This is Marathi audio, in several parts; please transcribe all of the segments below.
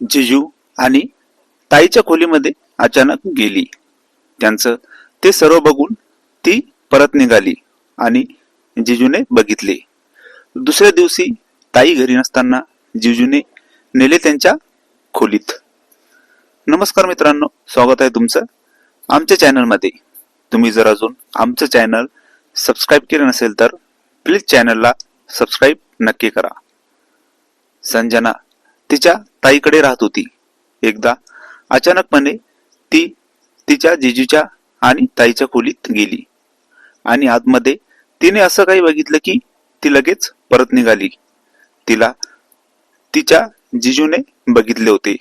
जिजू आणि ताईच्या खोलीमध्ये अचानक गेली. त्यांचं ते सर्व बघून ती परत निघाली आणि जिजूने बघितले. दुसऱ्या दिवशी ताई घरी नसताना जिजूने नेले त्यांच्या खोलीत. नमस्कार मित्रांनो स्वागत आहे तुमचं आमच्या चॅनलमध्ये. तुम्ही जर अजून आमचं चॅनल सबस्क्राईब केलं नसेल तर प्लीज चॅनलला सबस्क्राईब नक्की करा. संजना तिच्या ताईकडे राहत होती. एकदा अचानकपणे ती तिच्या जिजूच्या आणि ताईच्या खोलीत गेली. आणि आतमध्ये तिने असं काही बघितलं की ती लगेच परत निघाली. तिला तिच्या जिजूने बघितले होते.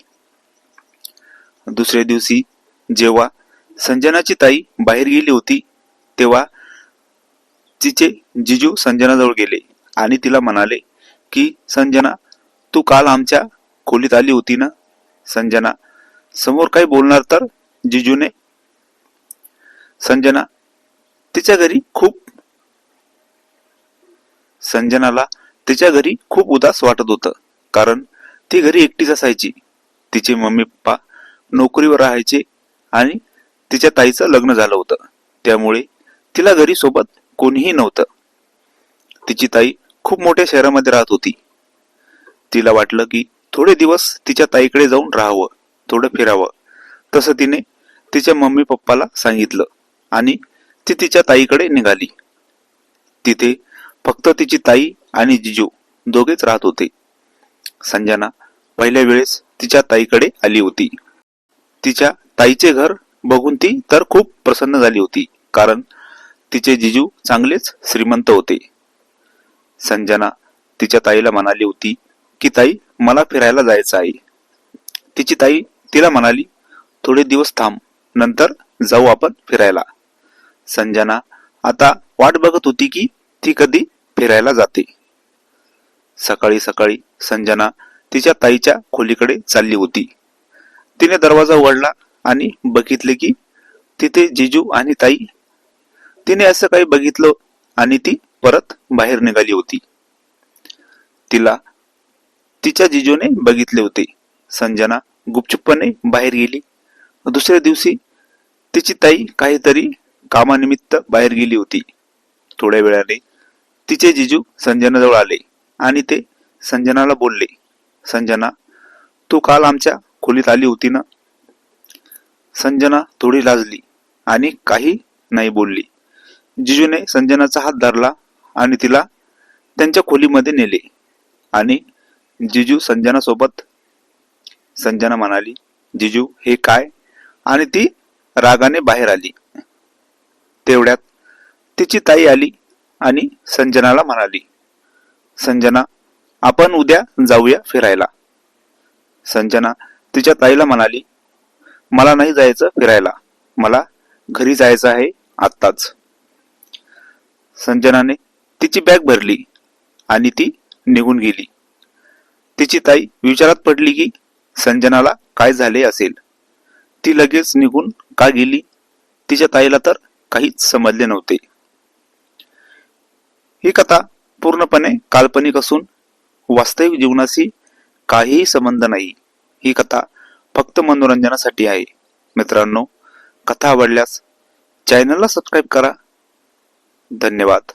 दुसऱ्या दिवशी जेव्हा संजनाची ताई बाहेर गेली होती तेव्हा तिचे जिजू संजनाजवळ गेले आणि तिला म्हणाले की संजना तू काल आमच्या खोलीत आली होती ना संजना. समोर काही बोलणार तर जिजूने. संजना तिच्या घरी खूप संजनाला तिच्या घरी खूप उदास वाटत होतं कारण ती घरी एकटीच असायची. तिचे मम्मी पप्पा नोकरीवर राहायचे आणि तिच्या ताईचं लग्न झालं होतं. त्यामुळे तिला घरी सोबत कोणीही नव्हतं. तिची ताई खूप मोठ्या शहरामध्ये राहत होती. तिला वाटलं की थोडे दिवस तिच्या ताईकडे जाऊन राहावं थोडं फिरावं. तसं तिने तिच्या मम्मी पप्पाला सांगितलं आणि ती तिच्या ताईकडे निघाली. तिथे फक्त तिची ताई आणि जिजू दोघेच राहत होते. संजना पहिल्या वेळेस तिच्या ताईकडे आली होती. तिच्या ताईचे घर बघून ती तर खूप प्रसन्न झाली होती कारण तिचे जिजू चांगलेच श्रीमंत होते. संजना तिच्या ताईला म्हणाली होती की ताई मला फिरायला जायचं आहे. तिची ताई तिला म्हणाली थोडे दिवस थांब नंतर जाऊ आपण फिरायला. संजना आता वाट बघत होती की ती कधी फिरायला जाते. सकाळी सकाळी संजना तिच्या ताईच्या खोलीकडे चालली होती. तिने दरवाजा उघडला आणि बघितले की तिथे जिजू आणि ताई. तिने असं काही बघितलं आणि ती परत बाहेर निघाली होती. तिला तिच्या जिजूने बघितले होते. संजना गुपचुपपणे बाहेर गेली. दुसऱ्या दिवशी तिची ताई काहीतरी कामानिमित्त बाहेर गेली होती. थोड्या वेळाने तिचे जिजू संजनाजवळ आले आणि ते संजनाला बोलले संजना तू काल आमच्या खोलीत आली होती ना? संजना थोडी लाजली आणि काही नाही बोलली. जिजूने संजनाचा हात धरला आणि तिला त्यांच्या खोलीमध्ये नेले आणि जिजू संजना सोबत. संजना म्हणाली जिजू हे काय? आणि ती रागाने बाहेर आली. तेवढ्यात तिची ताई आली आणि संजनाला म्हणाली संजना आपण उद्या जाऊया फिरायला. संजना तिच्या ताईला म्हणाली मला नाही जायचं फिरायला. मला घरी जायचं आहे आत्ताच. संजनाने तिची बॅग भरली आणि ती निघून गेली. तिची ताई विचारात पडली की संजनाला काय झाले असेल ती लगेच निघून का गेली? तिच्या ताईला तर काहीच समजले नव्हते. ही कथा पूर्णपणे काल्पनिक असून वास्तविक जीवनाशी काहीही संबंध नाही. ही कथा फक्त मनोरंजनासाठी आहे. मित्रांनो कथा आवडल्यास चॅनलला सबस्क्राईब करा. धन्यवाद.